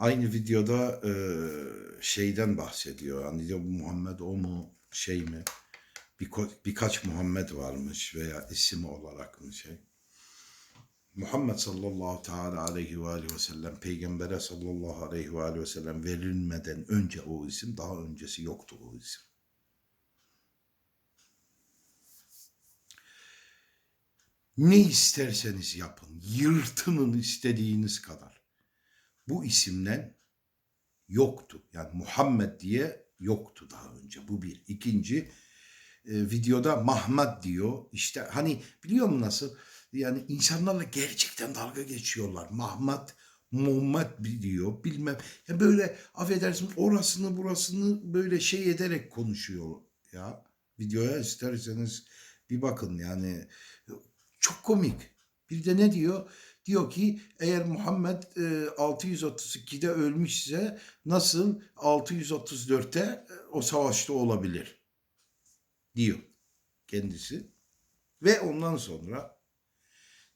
Aynı videoda e, şeyden bahsediyor. Hani diyor bu Muhammed o mu şey mi? Birko- birkaç Muhammed varmış veya isim olarak mı şey. Muhammed sallallahu teala aleyhi ve aleyhi ve sellem peygambere sallallahu aleyhi ve aleyhi ve sellem verilmeden önce o isim daha öncesi yoktu o isim. Ne isterseniz yapın, yırtının istediğiniz kadar. Bu isimden yoktu. Yani Muhammed diye yoktu daha önce. Bu bir. İkinci e, videoda Mahmud diyor. İşte hani biliyor musun nasıl? Yani insanlarla gerçekten dalga geçiyorlar. Mahmud, Muhammed diyor. Bilmem. Ya böyle affedersin orasını burasını böyle şey ederek konuşuyor ya. Videoya isterseniz bir bakın yani çok komik. Bir de ne diyor? Diyor ki eğer Muhammed e, 632'de ölmüşse nasıl 634'te e, o savaşta olabilir? Diyor kendisi. Ve ondan sonra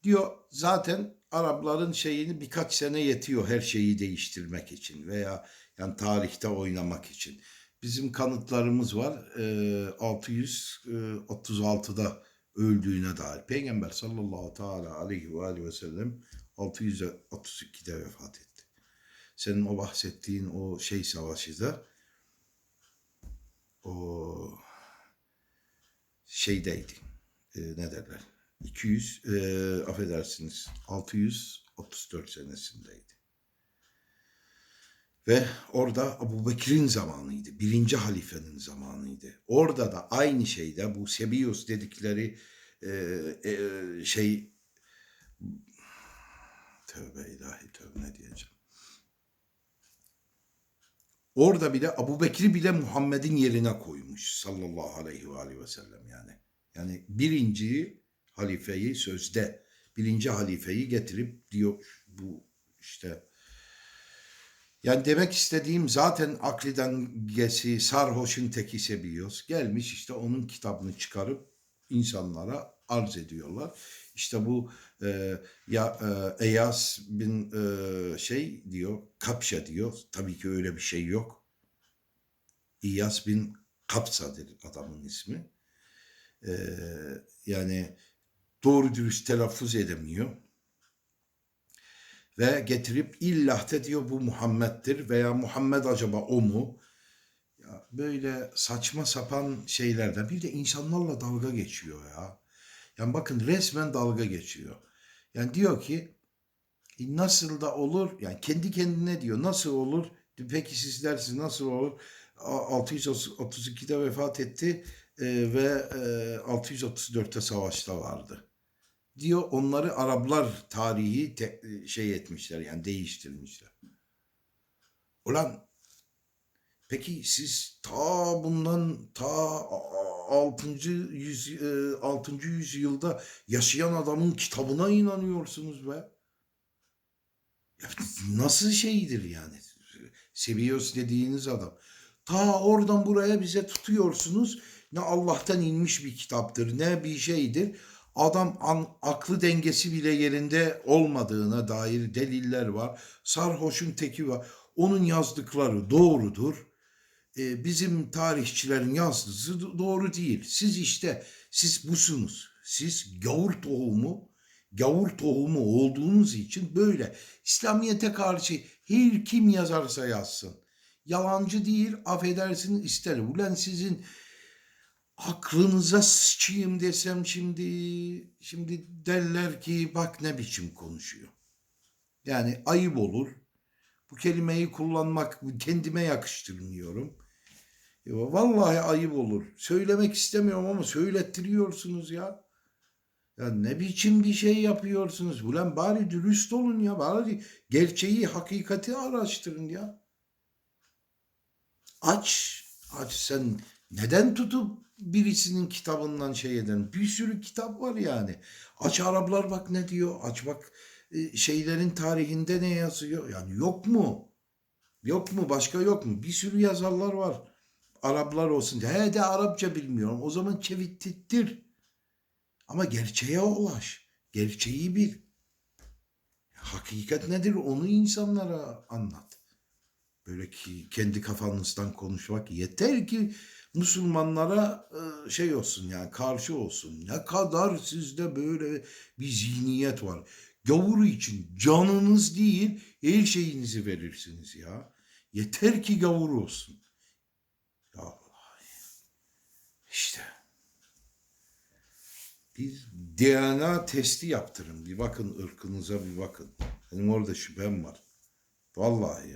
diyor zaten Arapların şeyini birkaç sene yetiyor her şeyi değiştirmek için veya yani tarihte oynamak için. Bizim kanıtlarımız var e, 636'da öldüğüne dair. Peygamber sallallahu teala aleyhi ve aleyhi ve sellem 632'de vefat etti. Senin o bahsettiğin o şey savaşı da o şeydeydi. E, ne derler? 200 e, affedersiniz 634 senesindeydi. Ve orada Abu Bekir'in zamanıydı. Birinci halifenin zamanıydı. Orada da aynı şeyde bu Sebios dedikleri e, e, şey tövbe ilahi tövbe ne diyeceğim. Orada bile Abu Bekir'i bile Muhammed'in yerine koymuş sallallahu aleyhi ve aleyhi ve sellem yani. Yani birinci halifeyi sözde birinci halifeyi getirip diyor bu işte yani demek istediğim zaten akli dengesi sarhoşun teki sebiyoruz. Gelmiş işte onun kitabını çıkarıp insanlara arz ediyorlar. İşte bu e, ya e, Eyas bin e, şey diyor, Kapşa diyor. Tabii ki öyle bir şey yok. İyas bin Kapsa'dır adamın ismi. E, yani doğru dürüst telaffuz edemiyor. Ve getirip illah diyor bu Muhammed'dir veya Muhammed acaba o mu? Ya böyle saçma sapan şeylerden bir de insanlarla dalga geçiyor ya. Yani bakın resmen dalga geçiyor. Yani diyor ki "E, nasıl da olur yani kendi kendine diyor nasıl olur peki siz dersiniz nasıl olur A- 632'de vefat etti e, ve e, 634'te savaşta vardı diyor onları Araplar tarihi te- şey etmişler yani değiştirmişler. Ulan peki siz ta bundan ta 6. yüz 6. yüzyılda yaşayan adamın kitabına inanıyorsunuz be? Ya nasıl şeydir yani? Seviyoruz dediğiniz adam. Ta oradan buraya bize tutuyorsunuz. Ne Allah'tan inmiş bir kitaptır ne bir şeydir adam an, aklı dengesi bile yerinde olmadığına dair deliller var. Sarhoşun teki var. Onun yazdıkları doğrudur. Ee, bizim tarihçilerin yazdığı do- doğru değil. Siz işte siz busunuz. Siz gavur tohumu, gavur tohumu olduğunuz için böyle İslamiyet'e karşı her kim yazarsa yazsın. Yalancı değil, affedersin ister. Ulan sizin aklınıza sıçayım desem şimdi şimdi derler ki bak ne biçim konuşuyor. Yani ayıp olur. Bu kelimeyi kullanmak kendime yakıştırmıyorum. Ya vallahi ayıp olur. Söylemek istemiyorum ama söylettiriyorsunuz ya. Ya ne biçim bir şey yapıyorsunuz? Ulan bari dürüst olun ya. Bari gerçeği, hakikati araştırın ya. Aç. Aç sen neden tutup birisinin kitabından şey eden? Bir sürü kitap var yani. Aç Araplar bak ne diyor. Aç bak e, şeylerin tarihinde ne yazıyor. Yani yok mu? Yok mu? Başka yok mu? Bir sürü yazarlar var. Araplar olsun. He de Arapça bilmiyorum. O zaman çevittir. Ama gerçeğe ulaş. Gerçeği bil. Hakikat nedir onu insanlara anlat. Böyle ki kendi kafanızdan konuşmak yeter ki Müslümanlara e, şey olsun yani karşı olsun. Ne kadar sizde böyle bir zihniyet var. Gavuru için canınız değil her şeyinizi verirsiniz ya. Yeter ki gavur olsun. Ya Allah. İşte. Bir DNA testi yaptırın. Bir bakın ırkınıza bir bakın. Benim orada şüphem var. Vallahi ya.